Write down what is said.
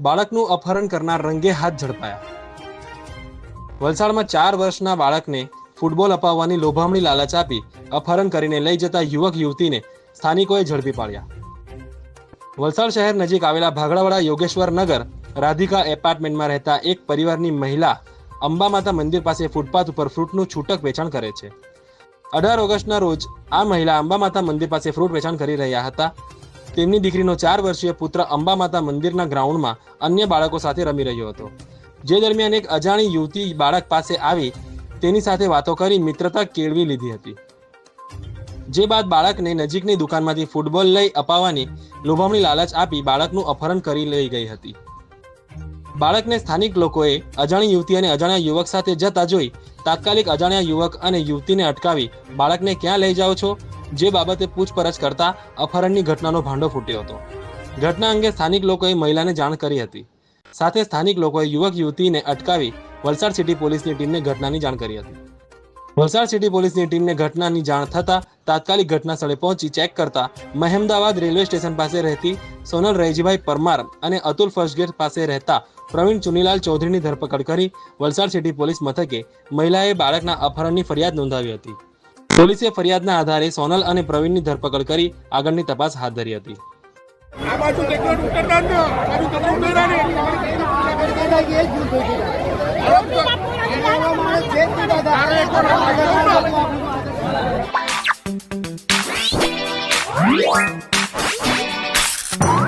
બાળકનું અપહરણ કરનાર રંગે હાથ ઝડપાયા. વલસાડમાં ચાર વર્ષના બાળકને ફૂટબોલ અપાવવાની લોભામણી લાલચ આપી અપહરણ કરીને લઈ જતા યુવક યુવતીને સ્થાનિકોએ ઝડપી પાડ્યા. વલસાડ શહેર નજીક આવેલા ભાગડાવાડા યોગેશ્વર નગર રાધિકા એપાર્ટમેન્ટમાં રહેતા એક પરિવારની મહિલા અંબા માતા મંદિર પાસે ફૂટપાથ ઉપર ફ્રૂટનું છૂટક વેચાણ કરે છે. અઢાર ઓગસ્ટના રોજ આ મહિલા અંબા માતા મંદિર પાસે ફ્રૂટ વેચાણ કરી રહ્યા હતા. તેમની દીકરીનો ચાર વર્ષીય પુત્ર અંબા માતા મંદિરના ગ્રાઉન્ડમાં અન્ય બાળકો સાથે રમી રહ્યો હતો. જે દરમિયાન એક અજાણી યુવતી બાળક પાસે આવી તેની સાથે વાતો કરી મિત્રતા કેળવી લીધી હતી. જે બાદ બાળકને નજીકની દુકાનમાંથી ફૂટબોલ લઈ અપાવવાની લોભામણી લાલચ આપી બાળકનું અપહરણ કરી લઈ ગઈ હતી. બાળકને સ્થાનિક લોકોએ અજાણી યુવતી અને અજાણ્યા યુવક સાથે જતા જોઈ તાત્કાલિક અજાણ્યા યુવક અને યુવતીને અટકાવી બાળકને ક્યાં લઈ જાઓ છો? જે બાબતે પૂછપરછ કરતા અપહરણની ઘટનાનો ભાંડો ફૂટ્યો હતો. ઘટના અંગે સ્થાનિક લોકોએ મહિલાને જાણ કરી હતી. સાથે સ્થાનિક લોકોએ યુવક યુવતીને અટકાવી વલસાડ સિટી પોલીસની ટીમને ઘટનાની જાણ કરી હતી. વલસાડ સિટી પોલીસની ટીમને ઘટનાની જાણ થતાં તાત્કાલિક ઘટના સ્થળે પહોંચી ચેક કરતા મહેમદાવાદ રેલવે સ્ટેશન પાસે રહેતી સોનલ રૈજીભાઈ પરમાર અને અતુલ ફર્સ્ટગેટ પાસે રહેતા પ્રવીણ ચુનીલાલ ચૌધરીની ધરપકડ કરી વલસાડ સિટી પોલીસ મથકે મહિલાએ બાળકના અપહરણની ફરિયાદ નોંધાવી હતી. પોલીસે ફરિયાદના આધારે સોનલ અને પ્રવીણની ધરપકડ કરી આગળની તપાસ હાથ ધરી હતી. આ બાજુ બાજુ What?